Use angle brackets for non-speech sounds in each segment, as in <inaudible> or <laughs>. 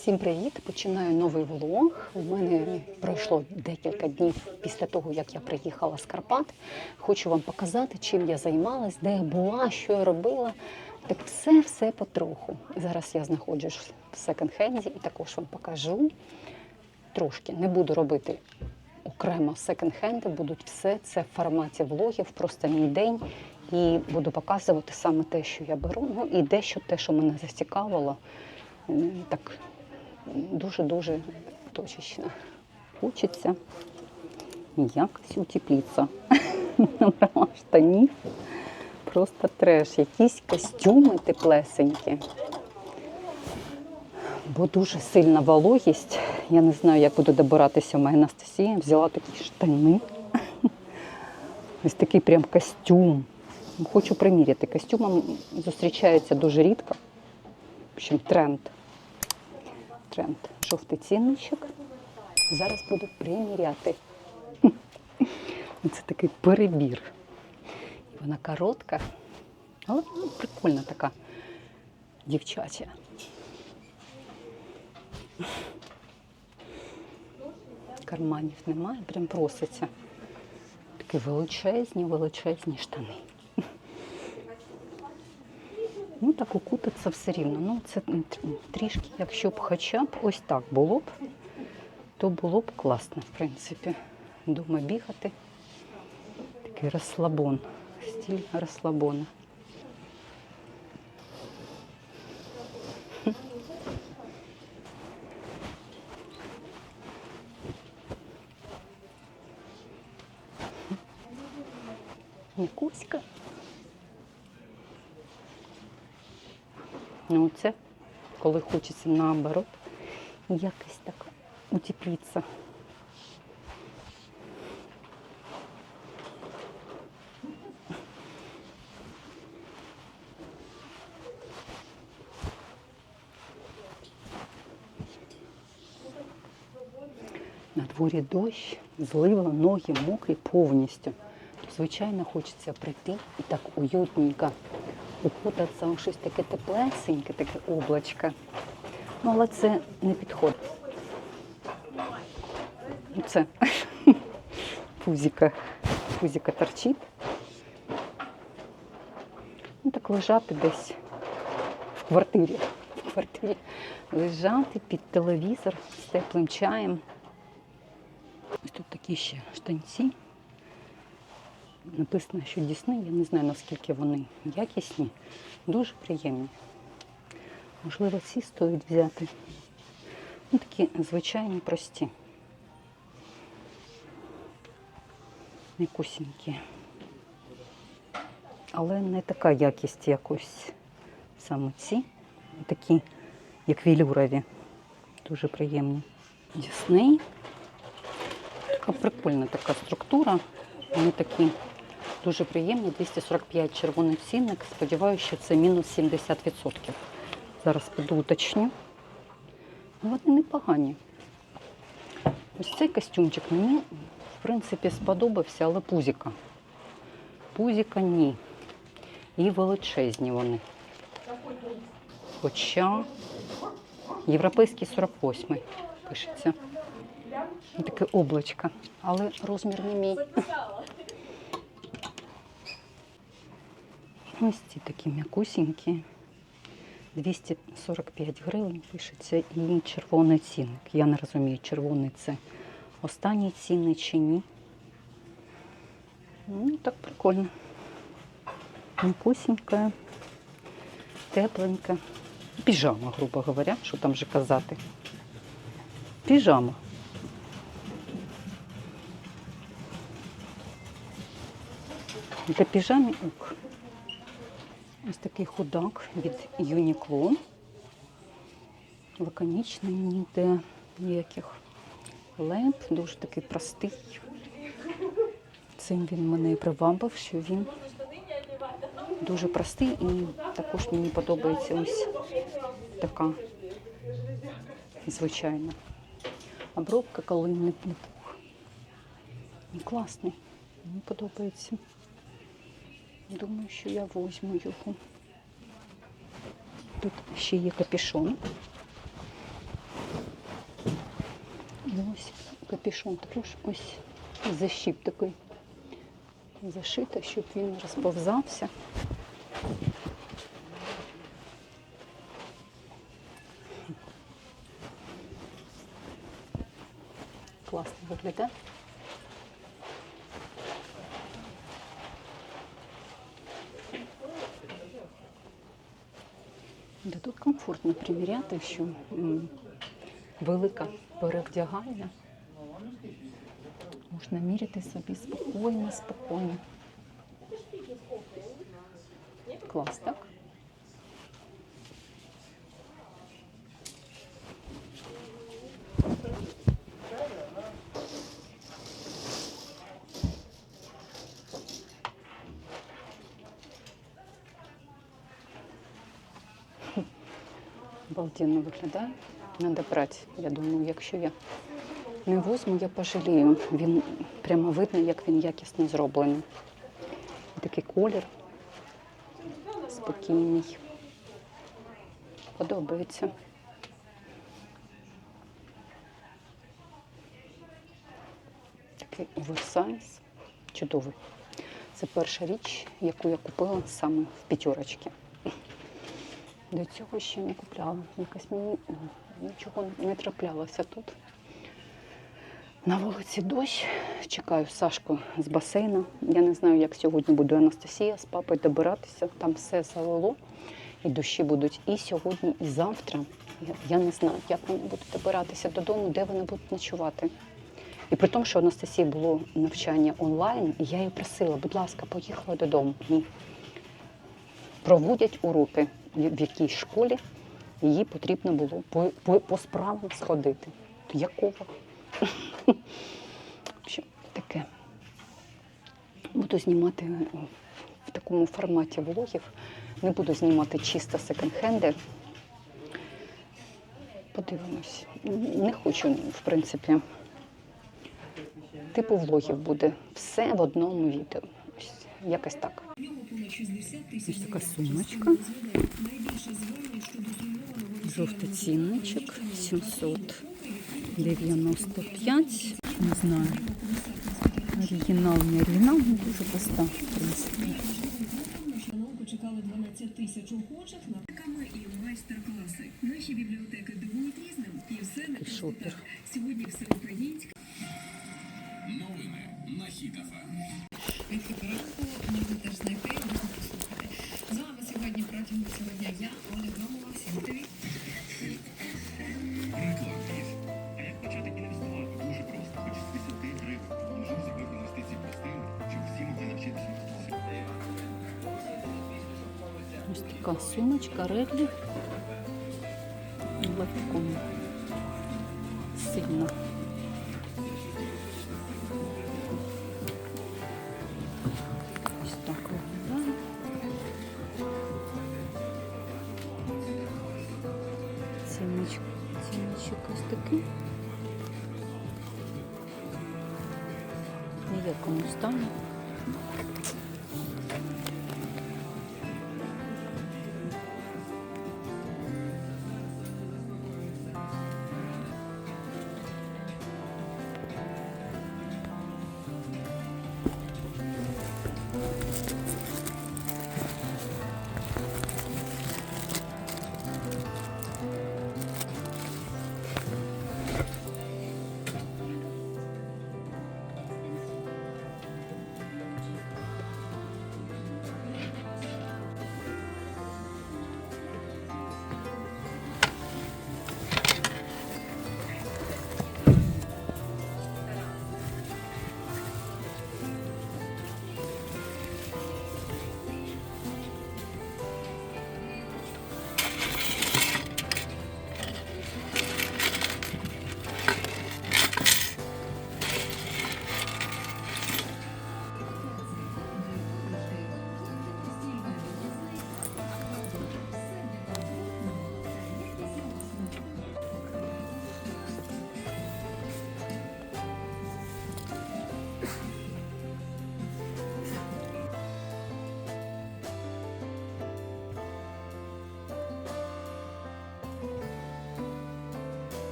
Всім привіт! Починаю новий влог. У мене пройшло декілька днів після того, як я приїхала з Карпат. Хочу вам показати, чим я займалась, де я була, що я робила. Так все, все потроху. Зараз я знаходжусь в секонд-хенді і також вам покажу трошки. Не буду робити окремо секонд-хенди, будуть все це в форматі влогів, просто мій день. І буду показувати саме те, що я беру, ну і дещо те, що мене зацікавило. Так дуже-дуже точечно. Хочеться якось утеплитися. Набрала <laughs> штанів. Просто треш. Якісь костюми теплесенькі. Бо дуже сильна вологість. Я не знаю, як буду добиратися моя Анастасія. Взяла такі штани. <laughs> Ось такий прям костюм. Хочу приміряти. Костюмом зустрічається дуже рідко. В общем, тренд. Тренд. Жовтий цінничок. Зараз буду приміряти. <laughs> Це такий перебір. Вона коротка, але прикольна така дівчача. Карманів немає, прям проситься. Такі величезні, величезні штани. Ну, так укутатися все рівно. Ну, це трішки, якщо б хоча б ось так було б, то було б класно, в принципі. Дома бігати. Такий розслабон. Стиль розслабона. Якуська. Ну, це коли хочеться наоборот, якось так утеплитися. На дворі дощ, злива, ноги мокрі повністю. Звичайно, хочеться прийти і так уютненько укутатися у щось таке теплесеньке, таке облачко. Ну, але це не підходить. Це пузіка, пузіка торчить. Ну, так лежати десь в квартирі. В квартирі лежати під телевізор з теплим чаєм. Ось тут такі ще штанці. Написано, що Дісни, я не знаю, наскільки вони якісні, дуже приємні. Можливо, ці стоїть взяти. Ну, такі звичайні, прості. М'якусінькі. Але не така якість якось саме ці. Такі, як вілюрові. Дуже приємні. Дісней. Така прикольна така структура. Вони такі дуже приємні. 245 червоний цінник. Сподіваюся, що це мінус 70%. Зараз піду уточню. Ну, Вони непогані. Ось цей костюмчик мені, в принципі, сподобався, але пузіка. Пузіка ні. І величезні вони. Хоча європейський 48 пишеться. Таке облачко, але розмір не мій. Ось ці такі м'якусінькі. 245 гривень пишеться і червоний цінник. Я не розумію, червоний це останній цінник чи ні. Ну, так прикольно. М'якусінька, тепленька. Піжама, грубо говоря, що там вже казати. Піжама. Для піжами ок. Ось такий худак від Uniqlo. Лаконічний, ніде ніяких леп, дуже такий простий. Цим він мене привабив, що він дуже простий і також мені подобається ось така звичайна. Обробка, коли не, не. Класний. Мені подобається. Думаю, що я возьму його. Тут ще є капюшон. І ось капюшон також ось защіп такий зашита, щоб він розповзався. Класно виглядає. Приміряти, що велика перевдягальня. Можна міряти собі спокійно, спокійно. Клас, так? Обалденно виглядає. Надо брати. Я думаю, якщо я не возьму, я пожалію. Він прямо видно, як він якісно зроблений. Такий колір спокійний. Подобається. Такий оверсайз. Чудовий. Це перша річ, яку я купила саме в п'ятерочці. До цього ще не купляла. Якось мені нічого не траплялося тут. На вулиці дощ. Чекаю Сашку з басейну. Я не знаю, як сьогодні буде Анастасія з папою добиратися. Там все залило. І дощі будуть і сьогодні, і завтра. Я, не знаю, як вони будуть добиратися додому, де вони будуть ночувати. І при тому, що у Анастасії було навчання онлайн, я її просила, будь ласка, поїхала додому. Ні. Проводять уроки в якійсь школі, їй потрібно було по, по, по справам сходити. Якого? В таке. Буду знімати в такому форматі влогів. Не буду знімати чисто секонд-хенди. Подивимось. Не хочу, в принципі. Типу влогів буде. Все в одному відео. Ось якось так. Ось така сумочка. Жовтий цінничок 795. Не знаю. Оригінал, не оригінал, ну дуже проста, в принципі. Чекали 12 тисяч охочих на і майстер-класи. Наші бібліотеки дивують різним і все не просто шопер. Сьогодні все українське. Новини на Хіт-ФМ. Від можна теж знайти і можна послухати. З вами сьогодні протягом цього дня я, Оля Громова. Всім привіт. А як почати інвестувати? Дуже просто. Хоч з 10 гривень. Можна зробити інвестиції простими, щоб всі могли навчитися. Ось така сумочка Редлі. あっ。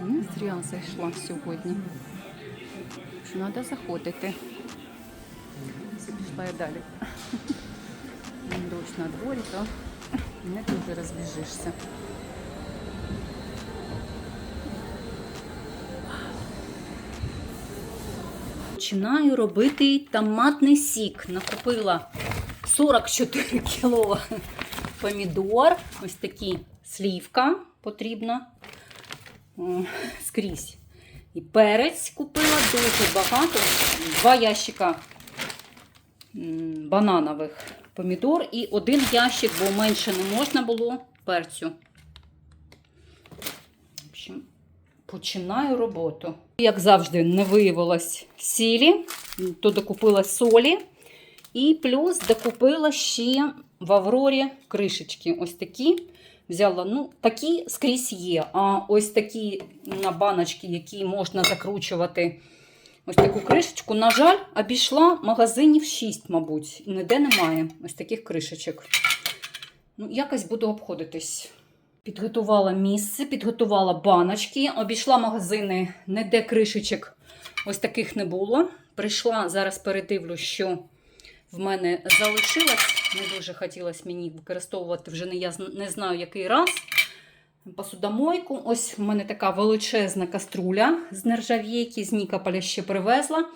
Не зря зайшла сьогодні. Треба заходити. Пішла я далі. Дощ на дворі, то не дуже розбіжишся. Починаю робити томатний сік. Накупила 44 кіло помідор. Ось такі слівка потрібна скрізь. І перець купила дуже багато. Два ящика бананових помідор і один ящик, бо менше не можна було перцю. В общем, починаю роботу. Як завжди, не виявилось сілі, то докупила солі. І плюс докупила ще в Аврорі кришечки. Ось такі. Взяла, ну, такі скрізь є. А ось такі на баночки, які можна закручувати. Ось таку кришечку. На жаль, обійшла магазинів 6, мабуть. Ніде немає ось таких кришечок. Ну, якось буду обходитись. Підготувала місце, підготувала баночки, обійшла магазини, ніде кришечок ось таких не було. Прийшла, зараз передивлю, що в мене залишилось. Не дуже хотілося мені використовувати вже не, я не знаю який раз. Посудомойку. Ось в мене така величезна каструля з нержавійки, з Нікополя ще привезла.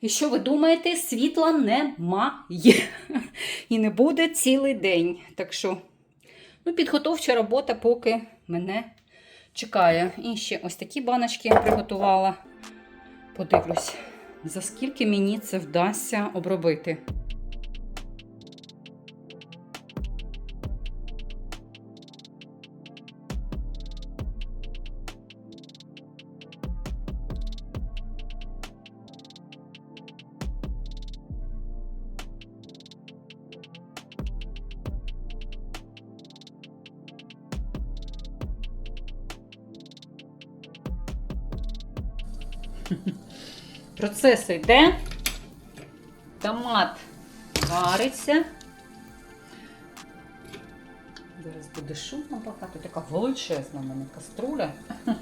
І що ви думаєте, світла немає. <laughs> І не буде цілий день. Так що, ну, підготовча робота поки мене чекає. І ще ось такі баночки я приготувала. Подивлюсь, за скільки мені це вдасться обробити. Процес йде. Томат вариться. Зараз буде шумно багато. Така величезна в мене каструля. <laughs>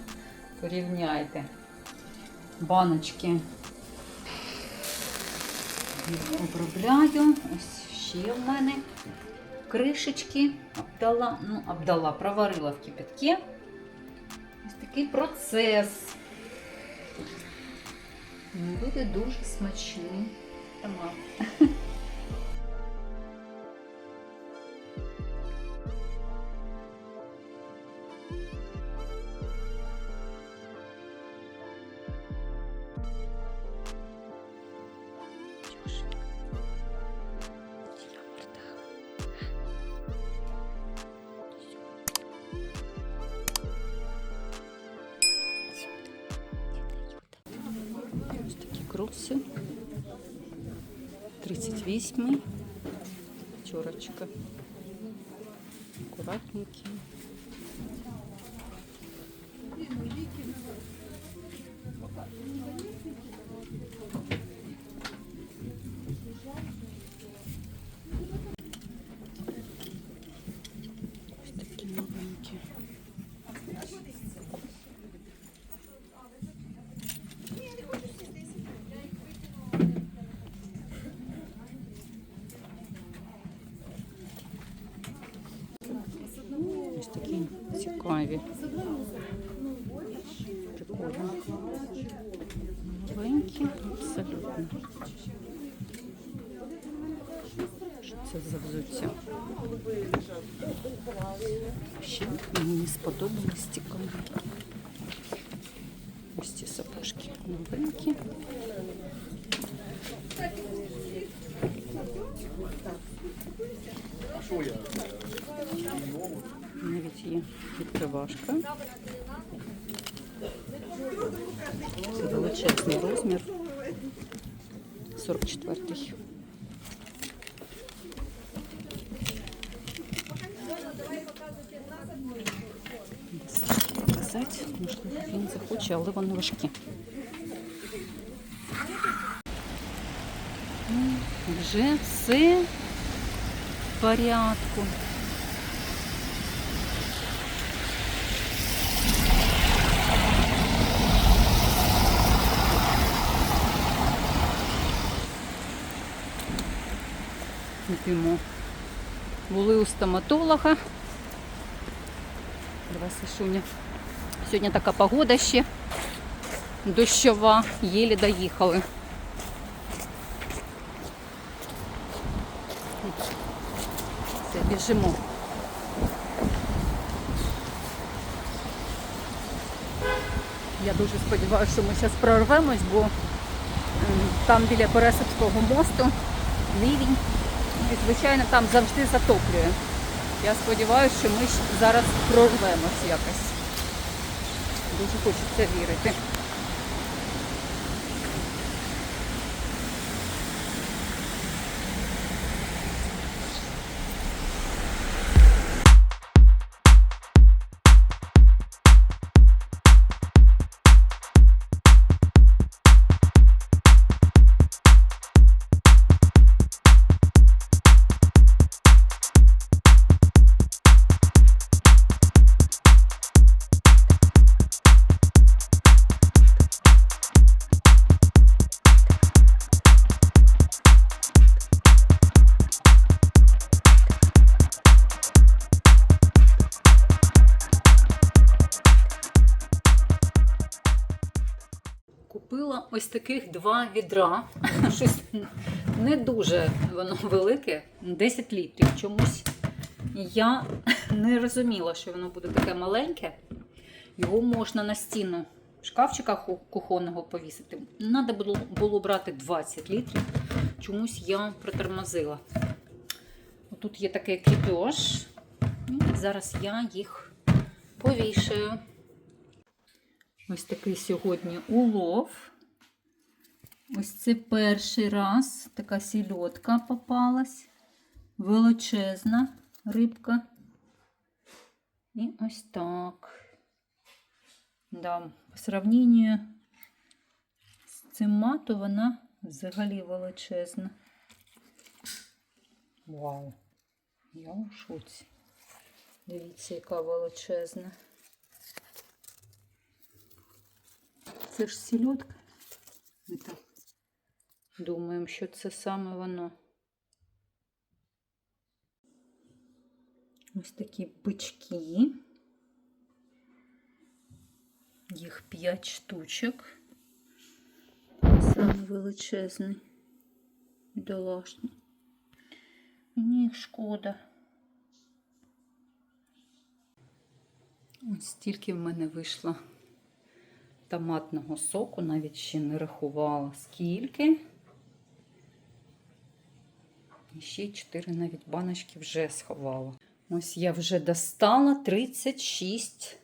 Порівняйте. Баночки. Обробляю. Ось ще в мене кришечки обдала, ну, обдала, проварила в кипятки. Ось такий процес. Буде дуже смачний томат. <laughs> круси. 38 пятерочка. Аккуратненькие. мені сподобалось цікаві. Ось ці сапожки новенькі. Навіть є відкривашка. Це величезний розмір. 44-й. але вони важкі. Ну, вже все в порядку. Йдемо. Були у стоматолога. Давай, Сашуня. Сьогодні така погода ще дощова, єлі доїхали. Все, біжимо. Я дуже сподіваюся, що ми зараз прорвемось, бо там біля Пересипського мосту ливень. І, звичайно, там завжди затоплює. Я сподіваюся, що ми зараз прорвемось якось. Дуже хочеться вірити. Два відра. <laughs> Щось не дуже воно велике, 10 літрів. Чомусь я не розуміла, що воно буде таке маленьке. Його можна на стіну шкафчика кухонного повісити. Треба було, було брати 20 літрів. Чомусь я притормозила. Тут є такий кріпеж. Зараз я їх повішаю. Ось такий сьогодні улов. Ось це перший раз така сільотка попалась. Величезна рибка. І ось так. Да, по сравненню з цим мату вона взагалі величезна. Вау! Я у шоці. Дивіться, яка величезна. Це ж сільотка. Ми так думаємо, що це саме воно. Ось такі бички. Їх 5 штучок. Саме величезний. Бідолашний. Мені їх шкода. Ось стільки в мене вийшло томатного соку, навіть ще не рахувала скільки. І ще 4 навіть баночки вже сховала. Ось я вже достала 36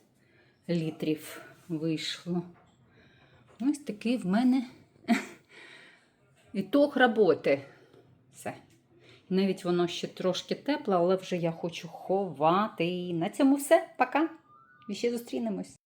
літрів вийшло. Ось такий в мене <laughs> ітог роботи. Все. Навіть воно ще трошки тепле, але вже я хочу ховати. На цьому все. Пока. І ще зустрінемось.